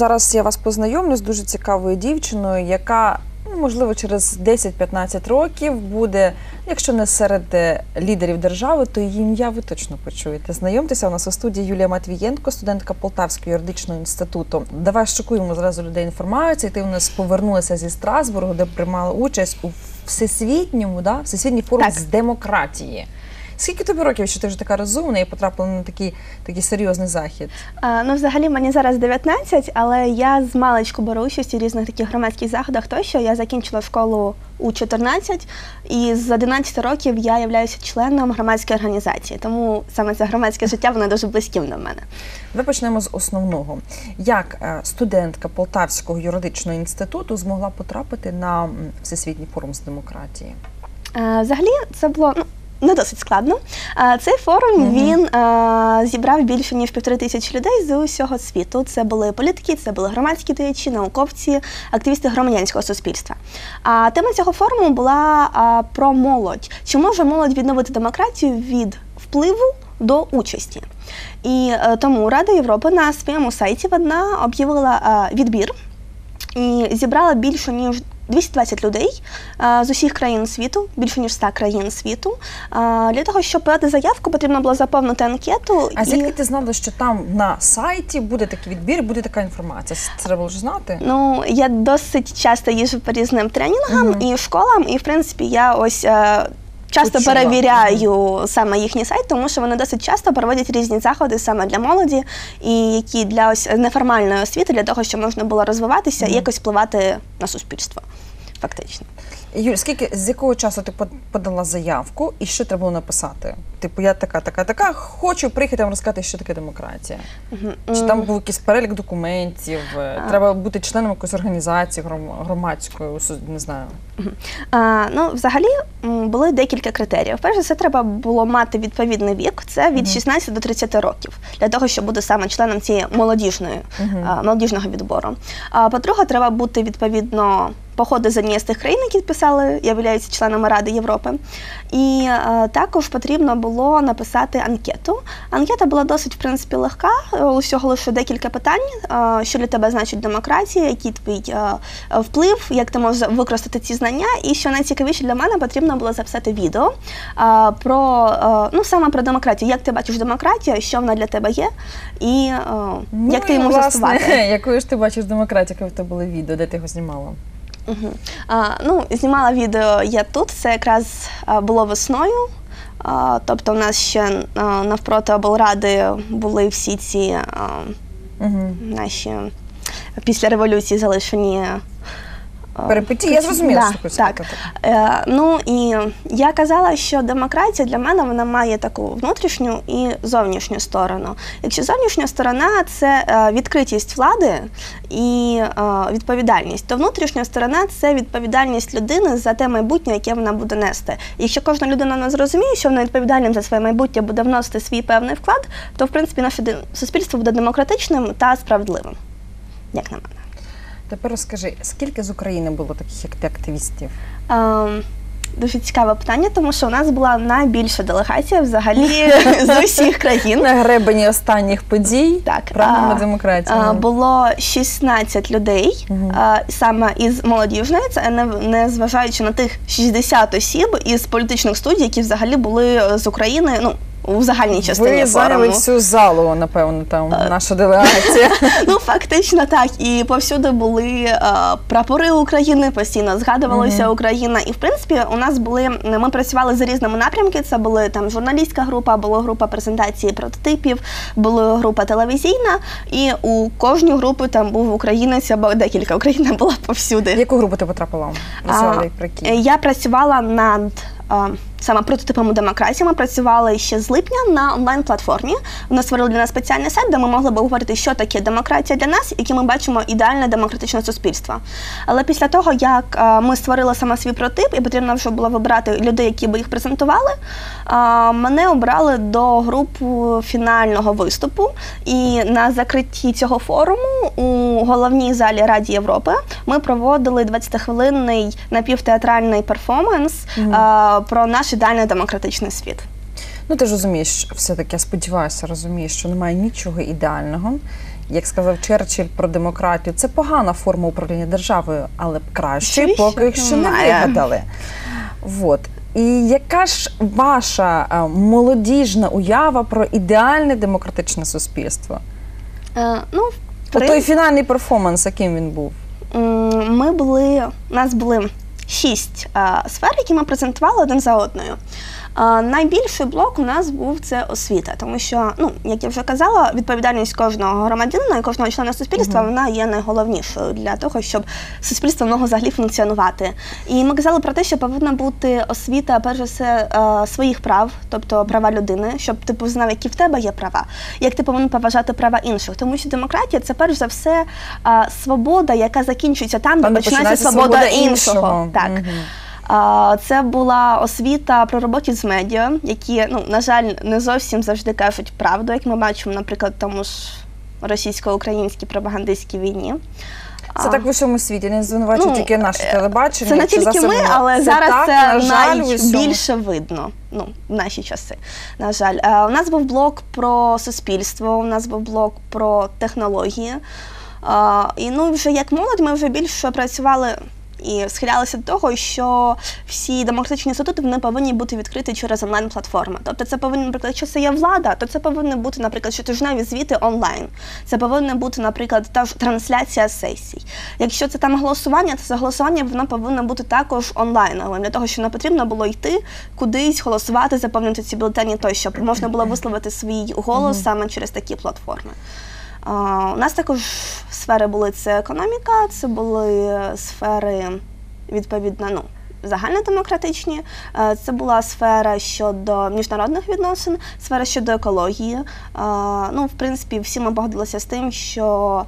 зараз я вас познайомлю з дуже цікавою дівчиною, яка ну, можливо через 10-15 років буде, якщо не серед е, лідерів держави, то її ім'я ви точно почуєте. Знайомтеся у нас у студії Юлія Матвієнко, студентка Полтавського юридичного інституту. Давай шокуємо зразу людей інформацію. Ти у нас повернулася зі Страсбургу, де приймала участь у всесвітньому, да? всесвітній форум Так. з демократії. Скільки тобі років, що ти вже така розумна і потрапила на такий, такий серйозний захід? А, Ну, взагалі, мені зараз 19, але я з маличку беру участь у різних таких громадських заходах. Тощо я закінчила школу у 14, і з 11 років я являюся членом громадської організації. Тому саме це громадське життя воно дуже близьким до мене. Давай почнемо з основного. Як е, студентка Полтавського юридичного інституту змогла потрапити на всесвітній форум з демократії? Е, Взагалі, це було ну, не досить складно. Цей форум Мгм. він е, зібрав більше ніж півтори тисячі людей з усього світу. Це були політики, це були громадські діячі, науковці, активісти громадянського суспільства. А тема цього форуму була а, про молодь. Чи може молодь відновити демократію від впливу до участі? І е, тому Рада Європи на своєму сайті вона об'явила е, відбір і зібрала більше ніж 220 людей е, з усіх країн світу, більше ніж 100 країн світу. Е, Для того, щоб подати заявку, потрібно було заповнити анкету. А і- звідки ти знала, що там на сайті буде такий відбір, буде така інформація? Це треба вже знати? Ну, я досить часто їжджу по різним тренінгам угу. і школам, і в принципі я ось. Часто Почула. перевіряю саме їхній сайт, тому що вони досить часто проводять різні заходи саме для молоді, і які для ось неформальної освіти, для того, щоб можна було розвиватися і якось впливати на суспільство. Фактично. Юль, скільки з якого часу ти подала заявку і що треба було написати? Типу, я така, така, така, хочу приїхати вам розказати, що таке демократія. Чи там був якийсь перелік документів? е. Треба бути членом якоїсь організації громадської, не знаю. А, ну, взагалі були декілька критеріїв. Перше, це треба було мати відповідний вік, це від Мгм. 16 до 30 років, для того, щоб бути саме членом цієї молодіжної, молодіжного відбору. А, по-друге, треба бути відповідно походи з однієї з тих країн, які підписали, являються членами Ради Європи. І е, також потрібно було написати анкету. Анкета була досить в принципі легка, е, усього лише декілька питань, е, що для тебе значить демократія, який твій е, вплив, як ти можеш використати ці знання. І що найцікавіше для мене потрібно було записати відео е, про е, ну саме про демократію. Як ти бачиш демократію, що вона для тебе є, і е, Ну, як ти її можеш власне. Якою ж ти бачиш демократію, яке в тебе було відео, де ти його знімала? Мгм. А, ну, знімала відео я тут. Це якраз було весною. А, тобто, у нас ще а, навпроти облради були всі ці а, Угу. наші після революції залишені. А, Перипетії, я зрозуміла, що ти хочеш так. сказати. Е, ну і я казала, що демократія для мене вона має таку внутрішню і зовнішню сторону. Якщо зовнішня сторона це е, відкритість влади і е, відповідальність, то внутрішня сторона це відповідальність людини за те майбутнє, яке вона буде нести. І якщо кожна людина не зрозуміє, що вона відповідальним за своє майбутнє буде вносити свій певний вклад, то в принципі наше суспільство буде демократичним та справедливим. Як на мене. Тепер розкажи, скільки з України було таких як ти активістів? Ем, Дуже цікаве питання, тому що у нас була найбільша делегація взагалі з усіх країн. На гребені останніх подій Так, прагнемо демократії. А, Ну. Було 16 людей Мгм. а, саме із молодіжної, це не, не зважаючи на тих 60 осіб із політичних студій, які взагалі були з України. Ну у загальній частині Ви зайняли форуму. всю залу, напевно, там наша делегація. Ну, фактично так. І повсюди були е, прапори України, постійно згадувалася. Україна. І в принципі, у нас були ми працювали за різними напрямки. Це були там журналістська група, була група презентації прототипів, була група телевізійна. І у кожній групі там був українець або декілька Україна була повсюди. В яку групу ти потрапила? Працювала А, як про Е. Я працювала над е, саме прототипами демократії. Ми працювали ще з липня на онлайн-платформі. Вони створили для нас спеціальний сайт, де ми могли б говорити, що таке демократія для нас, яке ми бачимо ідеальне демократичне суспільство. Але після того, як ми створили саме свій прототип, і потрібно вже було вибрати людей, які би їх презентували, мене обрали до групи фінального виступу. І на закритті цього форуму у головній залі Раді Європи ми проводили 20-хвилинний напівтеатральний перформанс Мгм. е, про наш ідеальний демократичний світ. Ну ти ж розумієш, все-таки я сподіваюся, розумієш, що немає нічого ідеального. як сказав Черчилль про демократію, це погана форма управління державою, але б Звісно, поки що не вигадали. Вот. І яка ж ваша е, молодіжна уява про ідеальне демократичне суспільство? Е, ну, От той фінальний перформанс, яким він був? Ми були, у нас були шість е, сфер, які ми презентували один за одною. Найбільший блок у нас був це освіта, тому що, ну, як я вже казала, відповідальність кожного громадянина і кожного члена суспільства вона є найголовнішою для того, щоб суспільство могло взагалі функціонувати. І ми казали про те, що повинна бути освіта, перш за все, е, своїх прав, тобто права людини, щоб ти знав, які в тебе є права, як ти повинен поважати права інших. Тому що демократія це перш за все е, свобода, яка закінчується там, Там, де починається свобода іншого. іншого. Так. Мгм. А, Це була освіта про роботі з медіа, які, ну, на жаль, не зовсім завжди кажуть правду, як ми бачимо, наприклад, тому ж російсько-українській пропагандистській війні. Це А, так в усьому світі, не звинувачують Ну, тільки наше телебачення. Це не тільки ми, але зараз так, це на найбільше видно. Ну, в наші часи. На жаль, Е, у нас був блок про суспільство, у нас був блок про технології. Е, І ну, вже як молодь, ми вже більше працювали. І схилялися до того, що всі демократичні інститути вони повинні бути відкриті через онлайн-платформи. Тобто це повинно, наприклад, якщо це є влада, то це повинно бути, наприклад, щотижневі звіти онлайн. Це повинна бути, наприклад, та ж трансляція сесій. Якщо це там голосування, то це голосування воно повинно бути також онлайновим, для того, щоб не потрібно було йти кудись, голосувати, заповнити ці бюлетені тощо, щоб можна було висловити свій голос саме через такі платформи. У нас також сфери були це економіка, це були сфери відповідно ну, загальнодемократичні. Е, Це була сфера щодо міжнародних відносин, сфера щодо екології. Е, Ну, в принципі, всі ми погодилися з тим, що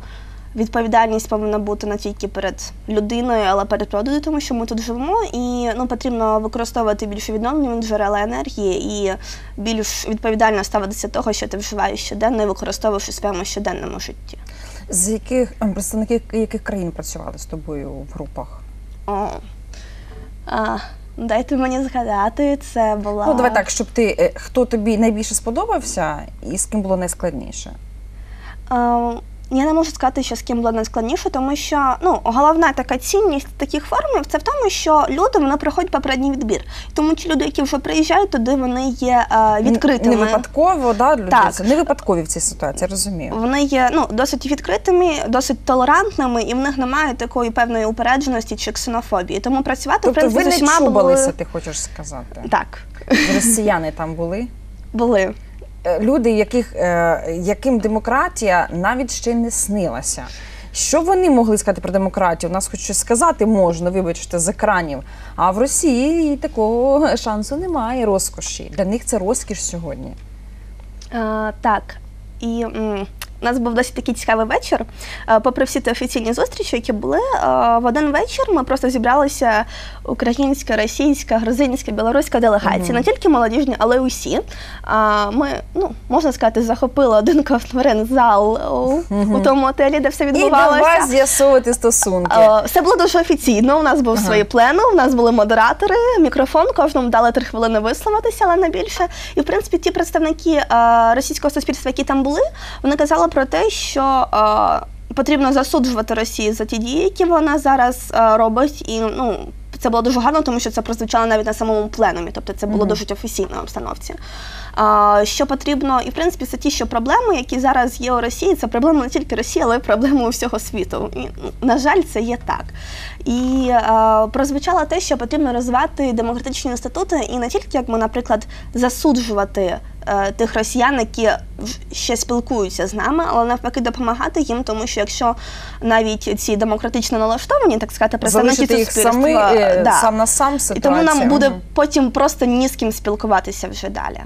відповідальність повинна бути не тільки перед людиною, але перед природою, тому що ми тут живемо, і ну, потрібно використовувати більше відновлюваних джерел енергії і більш відповідально ставитися до того, що ти вживаєш щоденно і використовуєш у своєму щоденному житті. З яких ем, представники яких країн працювали з тобою в групах? О. А, дайте мені згадати, це була. Ну, давай так, щоб ти е, хто тобі найбільше сподобався і з ким було найскладніше? Е, Я не можу сказати, що з ким було найскладніше, тому що ну, головна така цінність таких форумів це в тому, що люди вони проходять попередній відбір. Тому ті люди, які вже приїжджають туди, вони є е, відкритими. Не випадково, да, люди? Так. Це не випадкові в цій ситуації, розумію. Вони є ну, досить відкритими, досить толерантними, і в них немає такої певної упередженості чи ксенофобії. Тому працювати в Тобто принципі ви не чубалися, були... ти хочеш сказати? Так, Росіяни там були? були. Е, Люди, яких, е, яким демократія навіть ще не снилася. Що вони могли сказати про демократію? У нас хоч щось сказати можна, вибачте, з екранів. А в Росії такого шансу немає, розкоші. Для них це розкіш сьогодні. Е, так. І м, у нас був досить такий цікавий вечір. Попри всі ті офіційні зустрічі, які були, в один вечір ми просто зібралися українська, російська, грузинська, білоруська делегації, Мгм. не тільки молодіжні, але й усі. А ми, ну, можна сказати, захопили один конференц-зал у, у тому готелі, де все І до відбувалося. вас з'ясовувати стосунки. Е, Все було дуже офіційно. У нас був Ага. свої плени, у нас були модератори, мікрофон, кожному дали три хвилини висловитися, але не більше. І в принципі, ті представники е, російського суспільства, які там були, вони казали про те, що. е, Потрібно засуджувати Росію за ті дії, які вона зараз робить, і ну це було дуже гарно, тому що це прозвучало навіть на самому пленумі, тобто це було Мгм. дуже офіційно в обстановці. А, що потрібно, і в принципі це ті, що проблеми, які зараз є у Росії, це проблеми не тільки Росії, але й проблеми усього світу. І, ну, на жаль, це є так. І е, прозвучало те, що потрібно розвивати демократичні інститути, і не тільки як ми, наприклад, засуджувати тих росіян, які ще спілкуються з нами, але навпаки допомагати їм, тому що якщо навіть ці демократично налаштовані, так сказати, представники їх суспільства, самі е, да, сам на сам і тому нам буде потім просто ні з ким спілкуватися вже далі.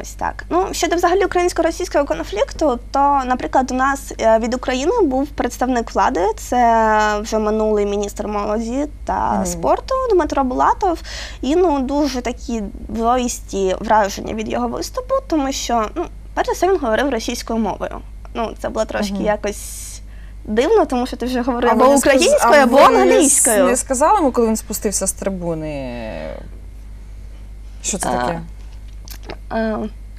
Ось так. Ну, щодо взагалі українсько-російського конфлікту, то, наприклад, у нас е, від України був представник влади, це вже минулий міністр молоді та Мгм. спорту Дмитро Булатов. І ну дуже такі двоїсті враження від його виступу, тому що, ну, перш за все, він говорив російською мовою. Ну, це було трошки Мгм. якось дивно, тому що ти вже говорив або українською, а або англійською. Не сказали йому, коли він спустився з трибуни? Що це таке? Е,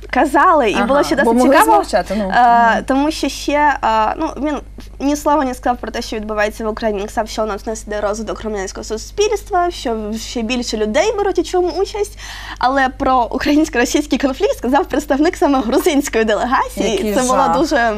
казали, і Ага, було ще досить цікаво. змовчати, ну, а, тому що ще а, ну він ні слова не сказав про те, що відбувається в Україні. Він сказав, що у нас не нас розвиток громадянського суспільства, що ще більше людей беруть у чому участь. Але про українсько-російський конфлікт сказав представник саме грузинської делегації. Який Це це було дуже.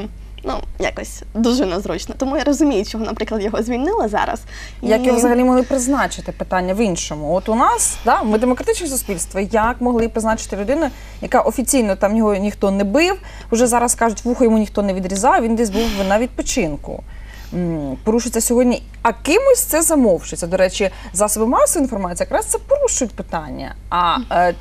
Ну, якось дуже незручно. Тому я розумію, чого, наприклад, його звільнили зараз. Як І- його взагалі могли призначити питання в іншому? От у нас, да, ми демократичне суспільство, як могли призначити людину, яка офіційно там його ніхто не бив, вже зараз кажуть, вухо йому ніхто не відрізав, він десь був на відпочинку. М, Порушиться сьогодні, а кимось це замовчується. До речі, засоби масової інформації якраз це порушують питання. А е,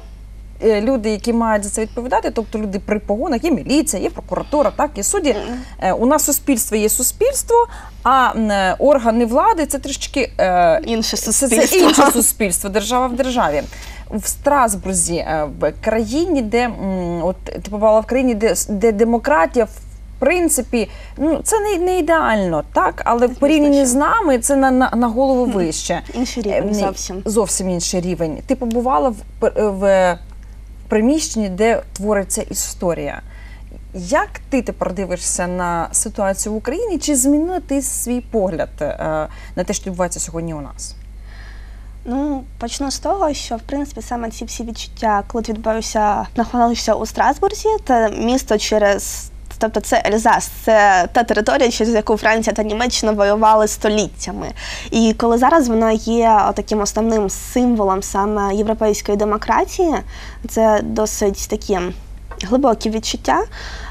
люди, які мають за це відповідати, тобто люди при погонах, є міліція, є прокуратура, так, є судді. Е, У нас суспільство є суспільство, а е, органи влади це трішки е, Інше це, це суспільство. інше суспільство, держава в державі. В Страсбурзі, е, в країні, де от ти побувала в країні, де, де демократія. В принципі, ну це не, не ідеально, так, але в порівнянні з нами це на, на, на голову вище. Інший Е, рівень зовсім. Зовсім інший рівень. Ти побувала в, в приміщенні, де твориться історія. Як ти тепер дивишся на ситуацію в Україні? Чи змінила ти свій погляд е, на те, що відбувається сьогодні у нас? Ну, почну з того, що в принципі саме ці всі відчуття, коли ти відбувався, знаходився у Страсбурзі, це місто через. Тобто це Ельзас, це та територія, через яку Франція та Німеччина воювали століттями. І коли зараз вона є таким основним символом саме європейської демократії, це досить такі глибокі відчуття.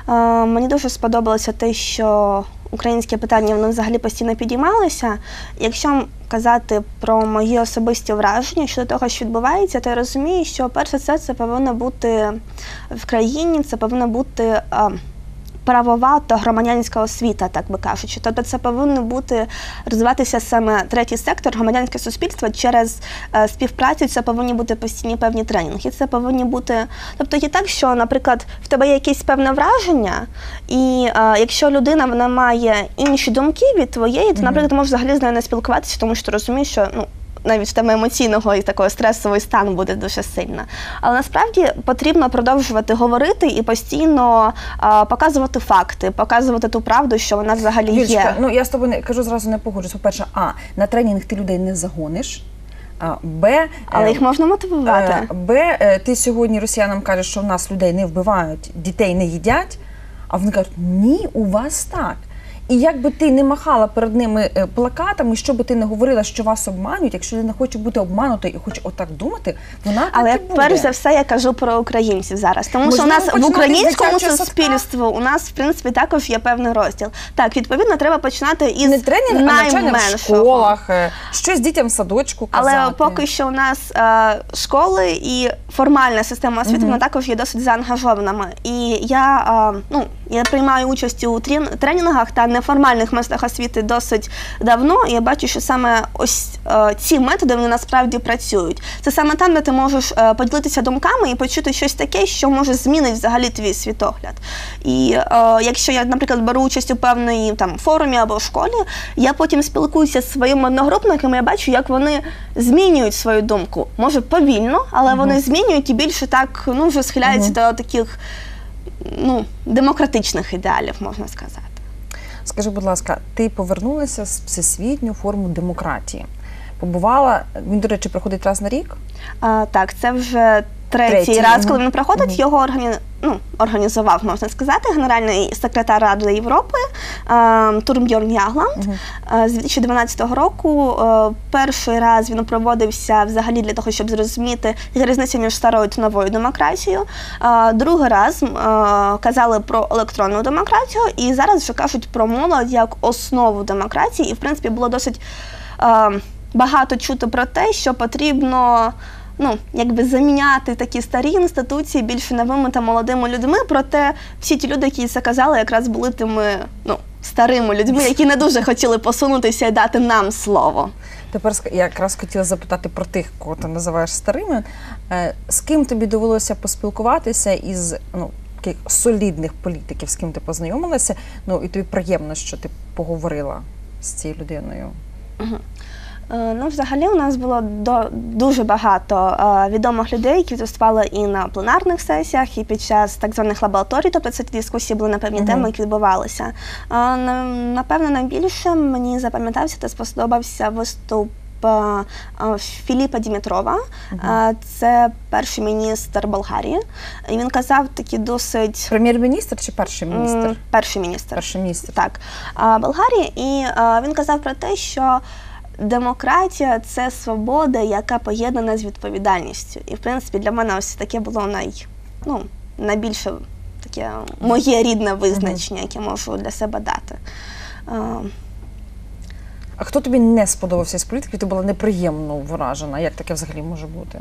Е, Мені дуже сподобалося те, що українське питання воно взагалі постійно підіймалося. Якщо казати про мої особисті враження щодо того, що відбувається, то я розумію, що перше це, це повинно бути в країні, це повинна бути. Правова та громадянська освіта, так би кажучи. Тобто це повинно бути розвиватися саме третій сектор, громадянське суспільство через е, співпрацю. Це повинні бути постійні певні тренінги. Це повинні бути. Тобто є так, що, наприклад, в тебе є якесь певне враження, і е, якщо людина вона має інші думки від твоєї, то, наприклад, ти можеш взагалі з нею не спілкуватися, тому що ти розумієш, що ну. Навіть в тебе емоційного і такого стресовий стан буде дуже сильно. Але насправді потрібно продовжувати говорити і постійно а, показувати факти, показувати ту правду, що вона взагалі Юлічка, є. ну я з тобою не кажу зразу не погоджусь. По-перше, а на тренінг ти людей не загониш. А, Б, Але е, їх можна мотивувати. Е, Б, е, ти сьогодні росіянам кажеш, що в нас людей не вбивають, дітей не їдять, а вони кажуть, ні, у вас так. І як би ти не махала перед ними е, плакатами, що би ти не говорила, що вас обманюють, якщо людина хоче бути обманутою і хоче отак думати, вона Але так і буде. перш за все я кажу про українців зараз, тому що у нас в українському суспільству у нас в принципі також є певний розділ. Так, відповідно, треба починати із не тренінг, а навчання в школах, е, щось дітям в садочку казати. Але поки що у нас е, школи і формальна система освіти вона також є досить заангажованими. І я, е, ну, я приймаю участь у трен- тренінгах та неформальних методах освіти досить давно. І я бачу, що саме ось е, ці методи вони насправді працюють. Це саме там, де ти можеш е, поділитися думками і почути щось таке, що може змінити взагалі твій світогляд. І е, якщо я, наприклад, беру участь у певній там форумі або школі, я потім спілкуюся зі своїми одногрупниками, я бачу, як вони змінюють свою думку. Може повільно, але вони змінюють і більше так ну вже схиляються до таких ну демократичних ідеалів, можна сказати. Скажи, будь ласка, ти повернулася з всесвітню форму демократії? Побувала, він, до речі, проходить раз на рік. А, так, це вже третій, Третій, раз, мгм. коли він проходить. Мгм. Його органі... ну, організував, можна сказати, генеральний секретар Ради Європи е, Турмбьорн Ягланд. Е, З 2012 року е, перший раз він проводився взагалі для того, щоб зрозуміти яка різниця між старою та новою демократією. Е, Другий раз казали про електронну демократію, і зараз вже кажуть про молодь як основу демократії. І в принципі було досить багато чути про те, що потрібно. Ну, якби заміняти такі старі інституції більше новими та молодими людьми. Проте всі ті люди, які це казали, якраз були тими ну, старими людьми, які не дуже хотіли посунутися і дати нам слово. Тепер я якраз хотіла запитати про тих, кого ти називаєш старими. Е, З ким тобі довелося поспілкуватися із ну, таких солідних політиків, з ким ти познайомилася? Ну і тобі приємно, що ти поговорила з цією людиною. Е, Ну, взагалі, у нас було до, дуже багато е, відомих людей, які виступали і на пленарних сесіях, і під час так званих лабораторій, тобто це дискусії були на певні теми, які відбувалися. Е, напевно, найбільше мені запам'ятався та сподобався виступ. е, е, Філіпа Дімітрова, Е, це перший міністр Болгарії. І він казав такі досить Прем'єр-міністр чи перший міністр? перший міністр. Перший міністр. Так, Болгарії, і він казав про те, що демократія це свобода, яка поєднана з відповідальністю. І в принципі для мене ось таке було най, ну, найбільше таке моє рідне визначення, яке можу для себе дати. А, хто тобі не сподобався з політиків? Ти була неприємно вражена. Як таке взагалі може бути?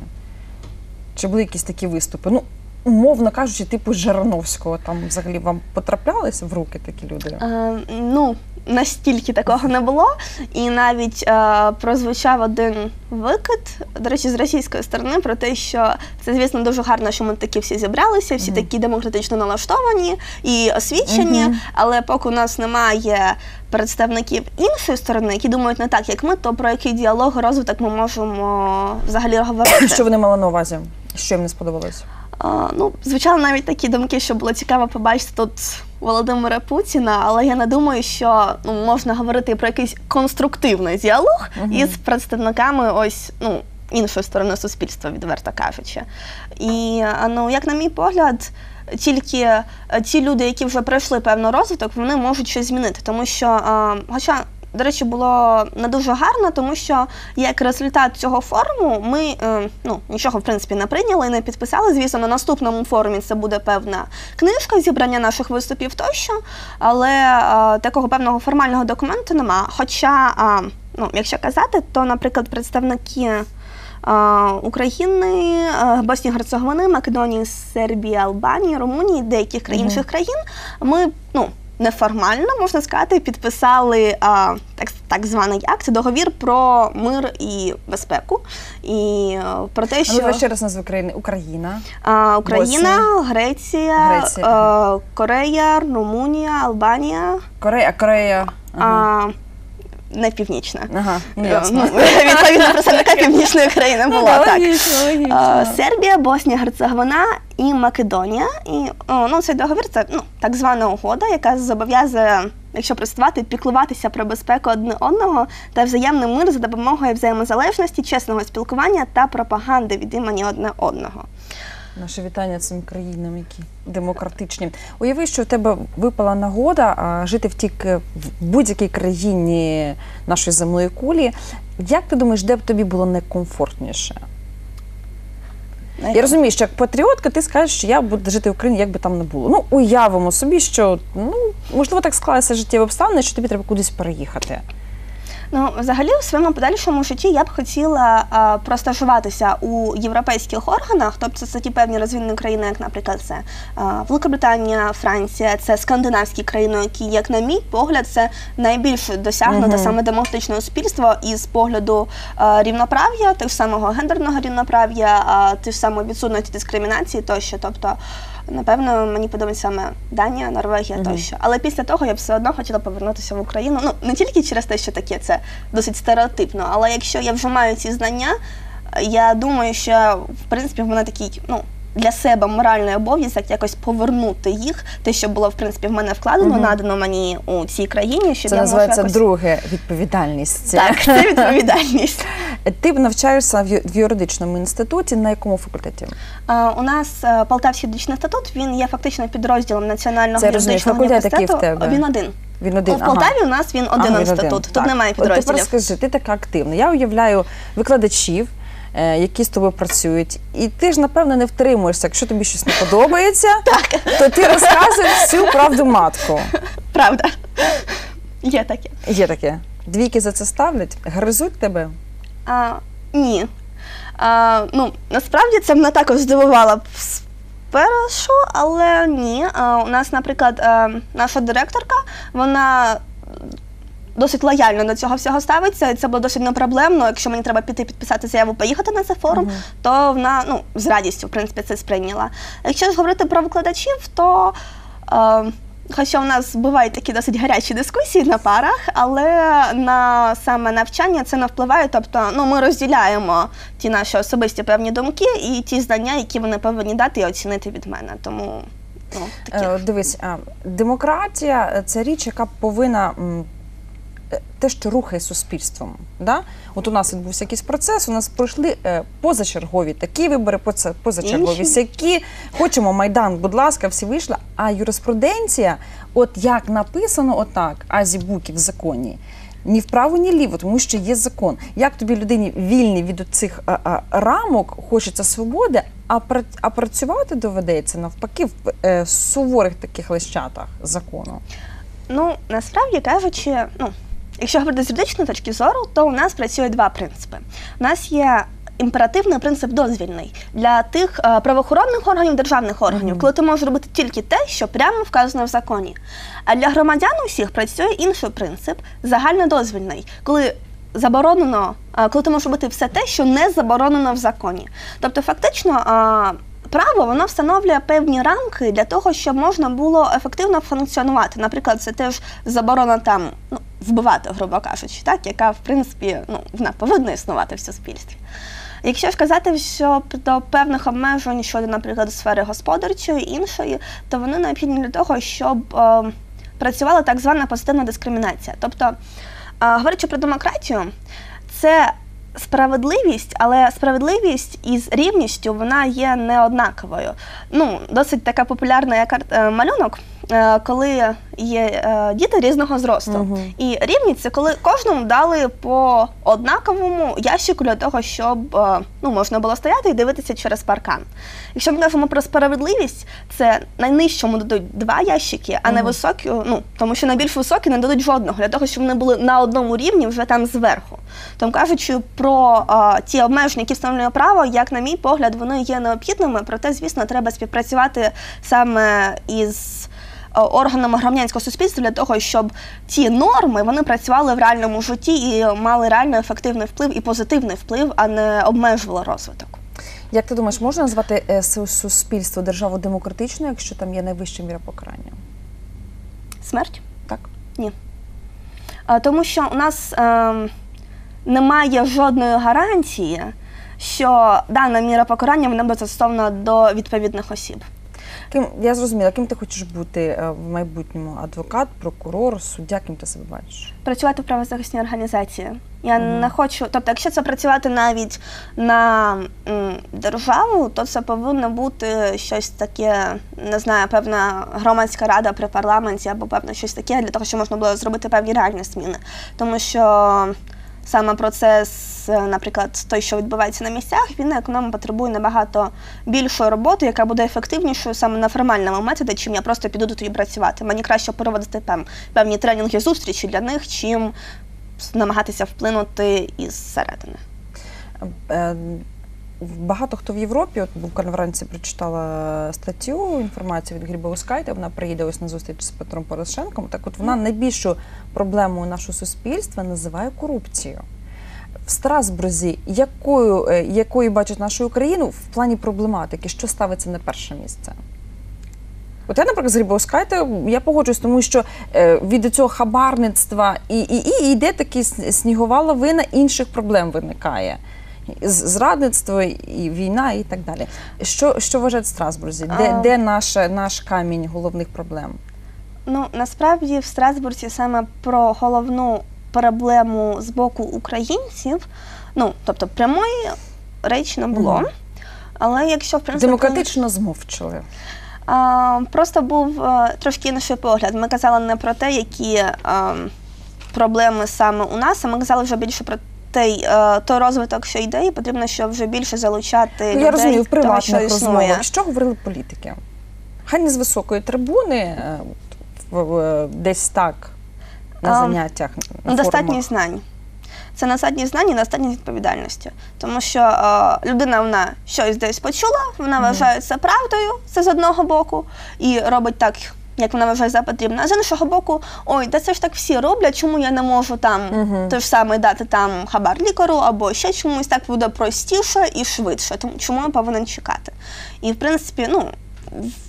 Чи були якісь такі виступи? Ну, умовно кажучи, типу Жириновського, там взагалі вам потраплялися в руки такі люди? Е, ну, настільки такого не було. І навіть е, прозвучав один викид, до речі, з російської сторони про те, що це, звісно, дуже гарно, що ми такі всі зібралися, всі такі демократично налаштовані і освічені, Мгм. але поки у нас немає представників іншої сторони, які думають не так, як ми, то про який діалог і розвиток ми можемо взагалі говорити. Що вони мали на увазі? Що їм не сподобалось? А, ну, звучали навіть такі думки, що було цікаво побачити тут Володимира Путіна, але я не думаю, що ну, можна говорити про якийсь конструктивний діалог угу. із представниками ось ну, іншої сторони суспільства, відверто кажучи. І ну, як на мій погляд, тільки е, ті люди, які вже пройшли певний розвиток, вони можуть щось змінити. Тому що, а, хоча, до речі, було не дуже гарно, тому що як результат цього форуму ми е, ну, нічого в принципі не прийняли і не підписали. Звісно, на наступному форумі це буде певна книжка, зібрання наших виступів тощо, але е, такого певного формального документу нема. Хоча, а, ну, якщо казати, то, наприклад, представники. України, е, Боснії Герцеговини, Македонії, Сербії, Албанії, Румунії, деяких країн інших країн. Ми ну неформально можна сказати, підписали а, так, так званий акт, договір про мир і безпеку. І е, про те, А ну, що ви ще раз назву країни. Україна. а, Україна, Боснія. Греція, Греція. А, Корея, Румунія, Албанія, Корея, Корея. Ага. а, не північна. Ага. Ну, Е, ясно. Ну, відповідно, представника північної країни Ну, була да, так. логічно, логічно. Сербія, Боснія, Герцеговина і Македонія. І ну, цей договір це ну, так звана угода, яка зобов'язує, якщо працювати, піклуватися про безпеку одне одного та взаємний мир за допомогою взаємозалежності, чесного спілкування та пропаганди від імені одне одного. Наше вітання цим країнам, які демократичні. Уяви, що у тебе випала нагода жити в тільки в будь-якій країні нашої земної кулі. Як ти думаєш, де б тобі було найкомфортніше? Я розумію, що як патріотка, ти скажеш, що я буду жити в Україні, як би там не було. Ну, уявимо собі, що ну можливо так склалися життєві обставини, що тобі треба кудись переїхати. Ну, взагалі, у своєму подальшому житті я б хотіла а, простажуватися у європейських органах, тобто це ті певні розвинені країни, як, наприклад, це а, Великобританія, Франція, це скандинавські країни, які, як на мій погляд, це найбільш досягнуте Мгм. саме демократичне суспільство із погляду а, рівноправ'я, ж самого гендерного рівноправ'я, тих самої відсутності дискримінації тощо. Тобто, напевно, мені подобається саме Данія, Норвегія Мгм. тощо. Але після того я б все одно хотіла повернутися в Україну. Ну не тільки через те, що таке це досить стереотипно, але якщо я вже маю ці знання, я думаю, що в принципі в мене такий, ну. Для себе моральний обов'язок якось повернути їх, те, що було в принципі в мене вкладено, Мгм. надано мені у цій країні, щоб Це я називається якось... друге відповідальність. Так, це відповідальність. Ти навчаєшся в ю- в юридичному інституті. На якому факультеті? Е, У нас е, Полтавський юридичний інститут, він є фактично підрозділом Національного Це я розумію, юридичного факультет який в університету. тебе? Він один. Він один. У Полтаві у нас він один Ага, він інститут. один. Тут Так. немає От тепер підрозділів. скажи, ти така активна. Я уявляю викладачів, які з тобою працюють, і ти ж напевно не втримуєшся. Якщо тобі щось не подобається, то ти розказуєш всю правду матку. Правда. Є таке. Є таке. Двійки за це ставлять, гризуть тебе. А, ні. А, ну, насправді це мене також здивувало спершу, але ні. А, у нас, наприклад, е, наша директорка, вона. Досить лояльно до цього всього ставиться, і це було досить непроблемно. Якщо мені треба піти підписати заяву, поїхати на цей форум, Мгм. то вона ну, з радістю в принципі, це сприйняла. Якщо ж говорити про викладачів, то е, Хоча у нас бувають такі досить гарячі дискусії на парах, але на саме навчання це не впливає. Тобто, ну ми розділяємо ті наші особисті певні думки і ті знання, які вони повинні дати і оцінити від мене. Тому ну такі. Е, Дивись, демократія це річ, яка повинна м, те, що рухає суспільством. Да? От у нас відбувся якийсь процес, у нас пройшли е, позачергові такі вибори, поза- позачергові Інші. сякі. Хочемо Майдан, будь ласка, всі вийшли. А юриспруденція, от як написано, отак, азі-буки в законі. Ні вправо, ні ліво, тому що є закон. Як тобі людині вільний від цих рамок, хочеться свободи, а, а працювати доведеться навпаки в е, суворих таких лещатах закону. Ну, насправді кажучи, ну, якщо говорити з юридичної точки зору, то у нас працює два принципи. У нас є імперативний принцип дозвільний для тих е, правоохоронних органів, державних органів, коли ти можеш робити тільки те, що прямо вказано в законі. А для громадян усіх працює інший принцип загальнодозвільний, коли заборонено, е, коли ти можеш робити все те, що не заборонено в законі. Тобто, фактично. е, Право воно встановлює певні рамки для того, щоб можна було ефективно функціонувати. Наприклад, це теж заборона там ну, вбивати, грубо кажучи, так, яка в принципі ну, вона повинна існувати в суспільстві. Якщо ж казати що до певних обмежень щодо, наприклад, сфери господарчої іншої, то вони необхідні для того, щоб е, працювала так звана позитивна дискримінація. Тобто, е, говорячи про демократію, це справедливість, але справедливість із рівністю вона є неоднаковою. Ну, досить така популярна як е, малюнок, коли є е, діти різного зросту. Мгм. І рівність це коли кожному дали по однаковому ящику для того, щоб е, ну, можна було стояти і дивитися через паркан. Якщо ми кажемо про справедливість, це найнижчому дадуть два ящики, а на високі, ну тому що найбільш високі не дадуть жодного для того, щоб вони були на одному рівні вже там зверху. Тому кажучи про е, ті обмеження, які встановлює право, як на мій погляд, вони є необхідними, проте, звісно, треба співпрацювати саме із е, органами громадянського суспільства для того, щоб ті норми вони працювали в реальному житті і мали реально ефективний вплив і позитивний вплив, а не обмежували розвиток. Як ти думаєш, можна назвати е, суспільство державу демократичною, якщо там є найвища міра покарання? Смерть? Так? Е, Тому що у нас ем, немає жодної гарантії, що дана міра покарання вона буде застосована до відповідних осіб. Ким я зрозуміла, ким ти хочеш бути е, в майбутньому? Адвокат, прокурор, суддя, ким ти себе бачиш? Працювати в правозахисній організації. Я Мгм. не хочу, тобто, якщо це працювати навіть на м, державу, то це повинно бути щось таке, не знаю, певна громадська рада при парламенті або певно щось таке, для того, щоб можна було зробити певні реальні зміни. Тому що саме процес, е, наприклад, той, що відбувається на місцях, він як потребує набагато більшої роботи, яка буде ефективнішою саме на формальному методі, чим я просто піду до тобі працювати. Мені краще проводити там певні тренінги, зустрічі для них, чим намагатися вплинути із середини. Багато хто в Європі, от буквально вранці прочитала статтю, інформацію від Грібаускайте, вона приїде ось на зустріч з Петром Порошенком. Так от вона найбільшу проблему нашого суспільства називає корупцію. В Страсбурзі, якою, е, якою бачить нашу Україну в плані проблематики, що ставиться на перше місце? От я, наприклад, з Грібаускайте, я погоджуюсь, тому що е, від цього хабарництва і, і, і йде такий снігова лавина інших проблем виникає. Зрадництво, і війна, і так далі. Що, що вважають в Страсбурзі? Де, А. де наш, наш камінь головних проблем? Ну насправді в Страсбурзі саме про головну проблему з боку українців, ну тобто прямої речі не було. Мгм. Але якщо в принципі Демократично змовчали. А, просто був е, трошки інший погляд. Ми казали не про те, які е, проблеми саме у нас, а ми казали вже більше про той, е, той розвиток, що йде, і потрібно, щоб вже більше залучати Ну, людей я розумію, в до того, що приватних розмовах. Що говорили політики? Хай не з високої трибуни, е, десь так, на заняттях. На Достатньо знань. Це достатньо знань і достатньо відповідальності. Тому що е, людина вона щось десь почула, вона вважає це правдою, це з одного боку, і робить так, як вона вважає за потрібне. А з іншого боку, ой, та це ж так всі роблять, чому я не можу там Мгм. те ж саме дати там хабар лікару або ще чомусь так буде простіше і швидше. Тому чому я повинен чекати? І в принципі, ну.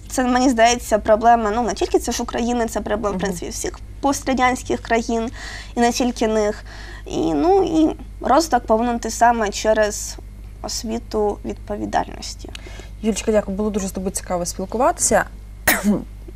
це мені здається проблема. Ну не тільки це ж України, це проблема в принципі всіх пострадянських країн і не тільки них. І ну і розвиток повинен йти саме через освіту відповідальності. Юлічка, дякую, було дуже з тобою цікаво спілкуватися.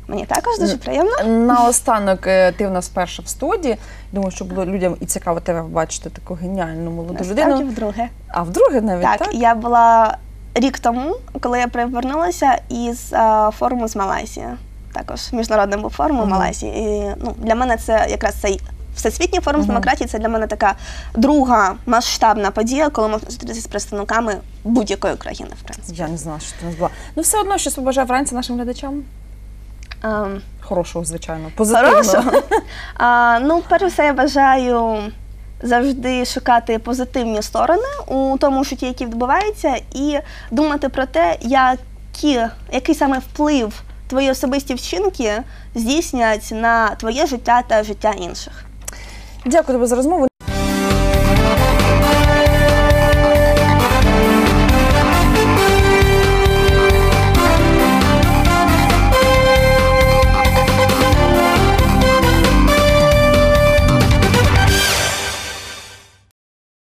Мені також дуже приємно. Наостанок е, ти в нас перша в студії. Думаю, що було людям і цікаво тебе побачити таку геніальну молоду Насправді, людину. вдруге. А вдруге навіть Так, так? я була рік тому, коли я повернулася із а, форуму з Малайзії. Також міжнародний був форум у Мгм. Малайзії. І, ну, для мене це якраз цей всесвітній форум з Мгм. демократії. Це для мене така друга масштабна подія, коли можна зустрітися з представниками будь-якої країни, в принципі. Я не знала, що ти нас була. Ну, все одно щось побажаю вранці нашим глядачам. Ем, Хорошого, звичайно, позитивного. Хорошого. А, ну, перш за все, я бажаю завжди шукати позитивні сторони у тому житті, яке відбувається, і думати про те, які, який саме вплив твої особисті вчинки здійснять на твоє життя та життя інших. Дякую тобі за розмову.